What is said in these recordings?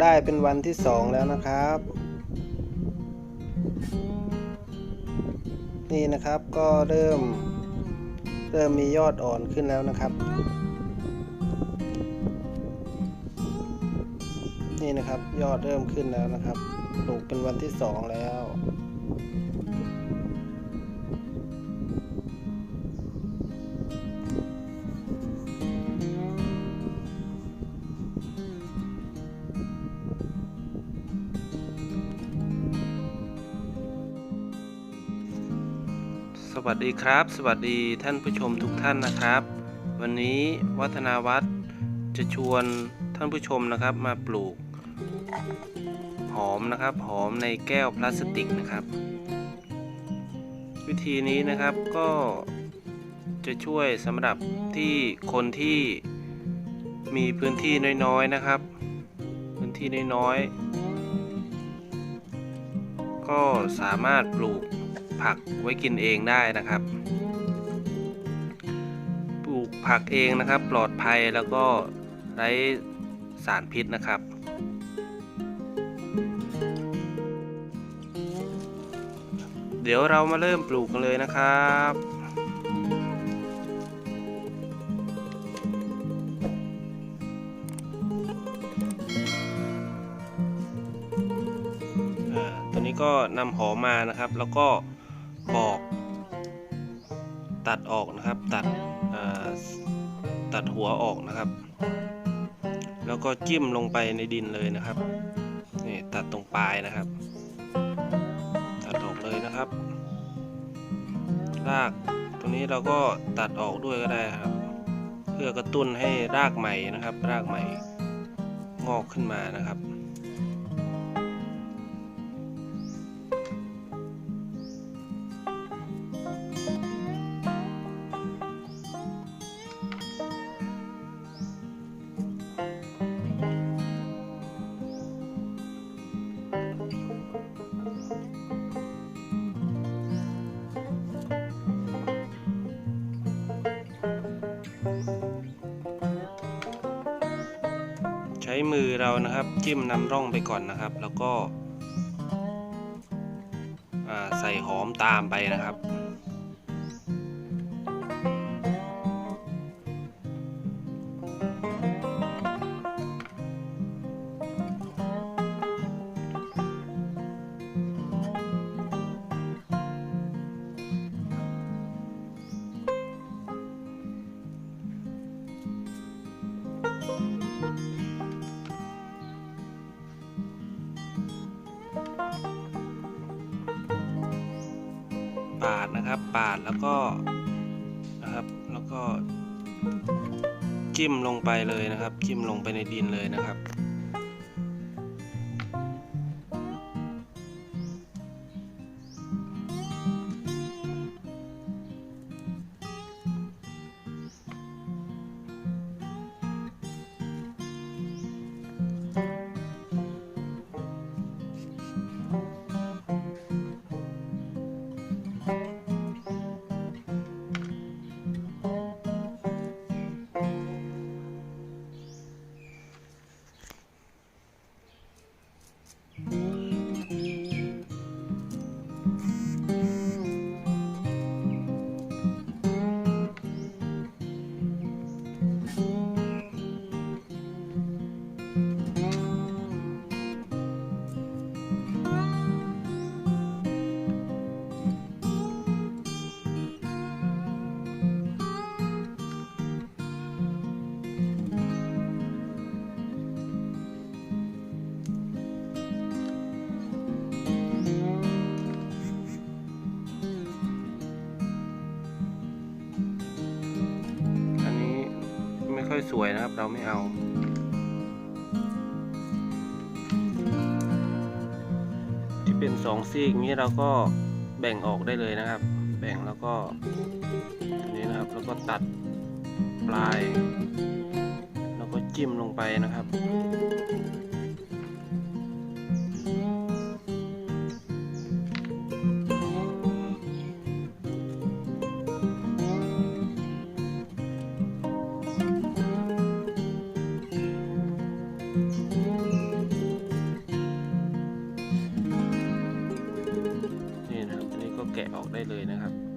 ได้เป็นวันที่สองแล้วนะครับ นี่นะครับก็เริ่ม เริ่มมียอดอ่อนขึ้นแล้วนะครับ นี่นะครับยอดเริ่มขึ้นแล้วนะครับปลูกเป็นวันที่สองแล้ว วัสดีครับ สวัสดีท่านผู้ชมทุกท่านนะครับ วันนี้วัฒนาวัฒน์จะชวนท่านผู้ชมนะครับมาปลูก หอมนะครับหอมในแก้วพลาสติกนะครับ วิธีนี้นะครับก็จะช่วยสำหรับที่คนที่มีพื้นที่น้อยๆนะครับ พื้นที่น้อยๆก็สามารถปลูก ผักไว้กินเองได้นะครับ ปลูกผักเองนะครับ ปลอดภัยแล้วก็ไร้สารพิษนะครับเดี๋ยวเรามาเริ่มปลูกกันเลยนะครับอ่าตัวนี้ก็นำหอมมานะครับ แล้วก็ ปอกตัดออกนะครับ ตัดตัดหัวออกนะครับ แล้วก็จิ้มลงไปในดินเลยนะครับนี่ตัดตรงปลายนะครับ ตัดออกเลยนะครับรากตรงนี้เราก็ตัดออกด้วยก็ได้ครับ เพื่อกระตุ้นให้รากใหม่นะครับ รากใหม่งอกขึ้นมานะครับ ช้มือเรานะครับจิ้มนำร่องไปก่อนนะครับ แล้วก็ใส่หอมตามไปนะครับ ปาดนะครับ ปาดแล้วก็นะครับ แล้วก็จิ้มลงไปเลยนะครับ จิ้มลงไปในดินเลยนะครับ สวยนะครับ เราไม่เอา ที่เป็นสองซีกนี้เราก็แบ่งออกได้เลยนะครับ แบ่งแล้วก็นนี้นะครับแล้วก็ตัดปลาย แล้วก็จิ้มลงไปนะครับ เลยนะครับ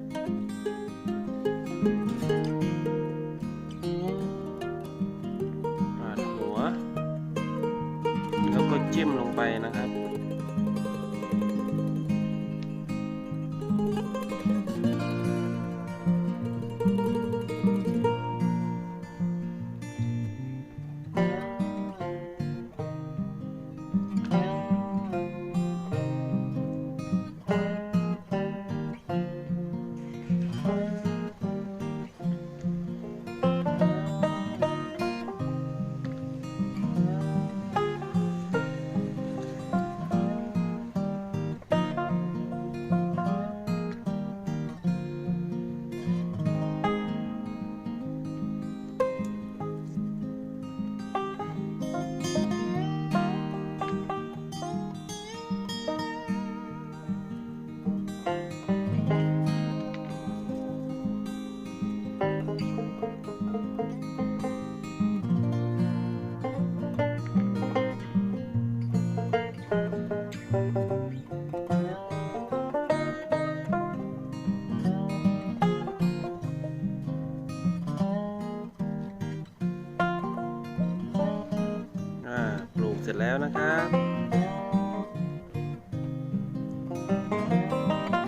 เสร็จแล้วนะครับ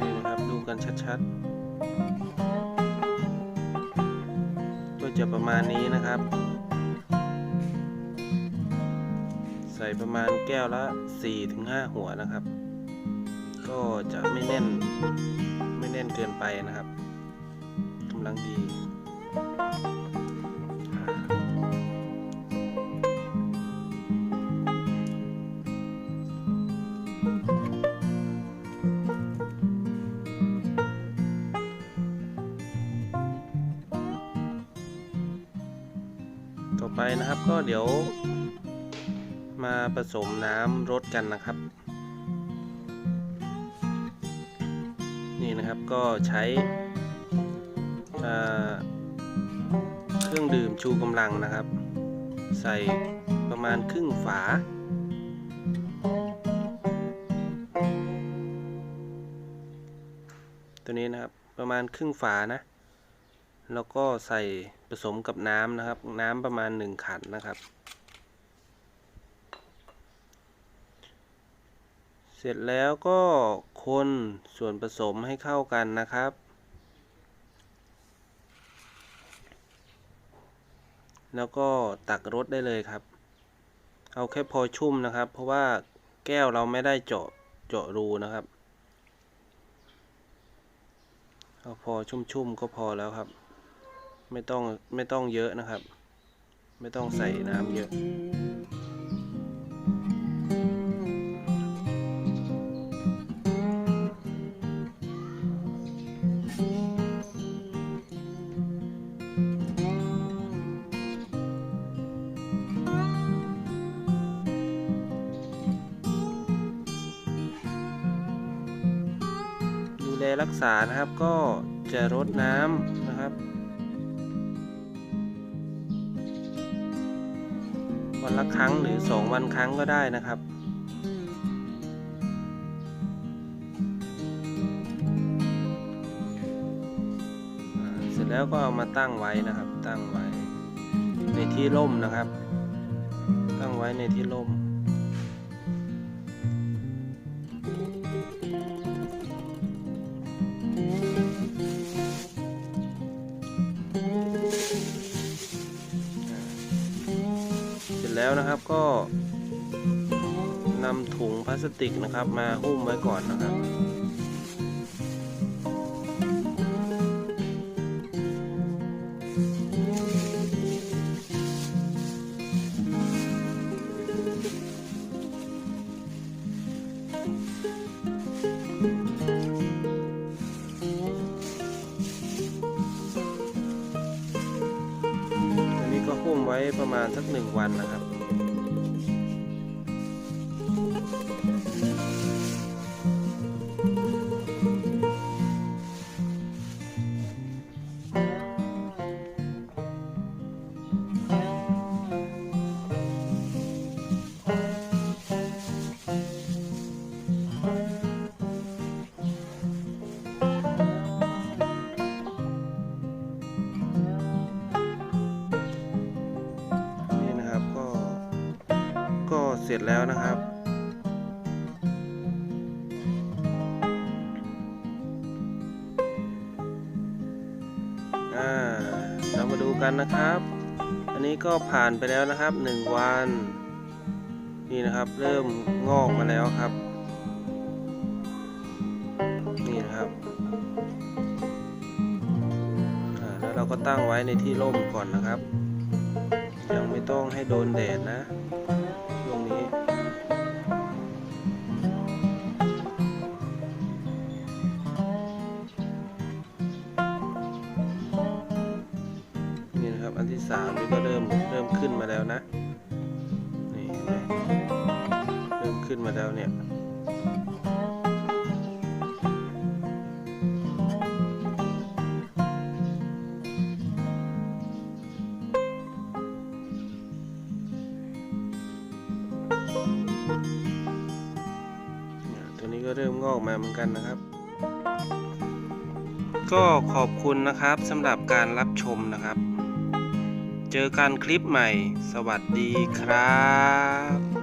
นี่นะครับดูกันชัดๆ ก็จะประมาณนี้นะครับ ใส่ประมาณแก้วละ 4-5 หัวนะครับ ก็จะไม่แน่นไม่แน่นเกินไปนะครับกำลังดี ก็เดี๋ยว มาผสมน้ำรดกันนะครับ นี่นะครับก็ใช้เครื่องดื่มชูกำลังนะครับ ใส่ประมาณครึ่งฝา ตัวนี้นะครับประมาณครึ่งฝานะ แล้วก็ใส่ผสมกับน้ำนะครับ น้ำประมาณหนึ่งขันนะครับ เสร็จแล้วก็คนส่วนผสมให้เข้ากันนะครับ แล้วก็ตักรสได้เลยครับ เอาแค่พอชุ่มนะครับ เพราะว่าแก้วเราไม่ได้เจาะเจาะรูนะครับเอาพอชุ่มๆก็พอแล้วครับ ไม่ต้องไม่ต้องเยอะนะครับ ไม่ต้องใส่น้ำเยอะดูแลรักษานะครับก็จะรดน้ำ วันละครั้งหรือสองวันครั้งก็ได้นะครับเสร็จแล้วก็เอามาตั้งไว้นะครับ ตั้งไว้ในที่ร่มนะครับ ตั้งไว้ในที่ร่ม แล้วนะครับก็นำถุงพลาสติกนะครับ มาหุ้มไว้ก่อนนะครับ อันนี้ก็หุ้มไว้ประมาณสักหนึ่งวันนะครับ ก็เสร็จแล้วนะครับ เรามาดูกันนะครับ อันนี้ก็ผ่านไปแล้วนะครับ 1 วัน นี่นะครับเริ่มงอกมาแล้วครับ นี่นะครับแล้วเราก็ตั้งไว้ในที่ร่มก่อนนะครับ ยังไม่ต้องให้โดนแดดนะ ที่สามนี่ก็เริ่มเริ่มขึ้นมาแล้วนะนี่เห็นไหมเริ่มขึ้นมาแล้วเนี่ยเนี่ยตัวนี้ก็เริ่มงอกมาเหมือนกันนะครับ ก็ขอบคุณนะครับสำหรับการรับชมนะครับ เจอกันคลิปใหม่ สวัสดีครับ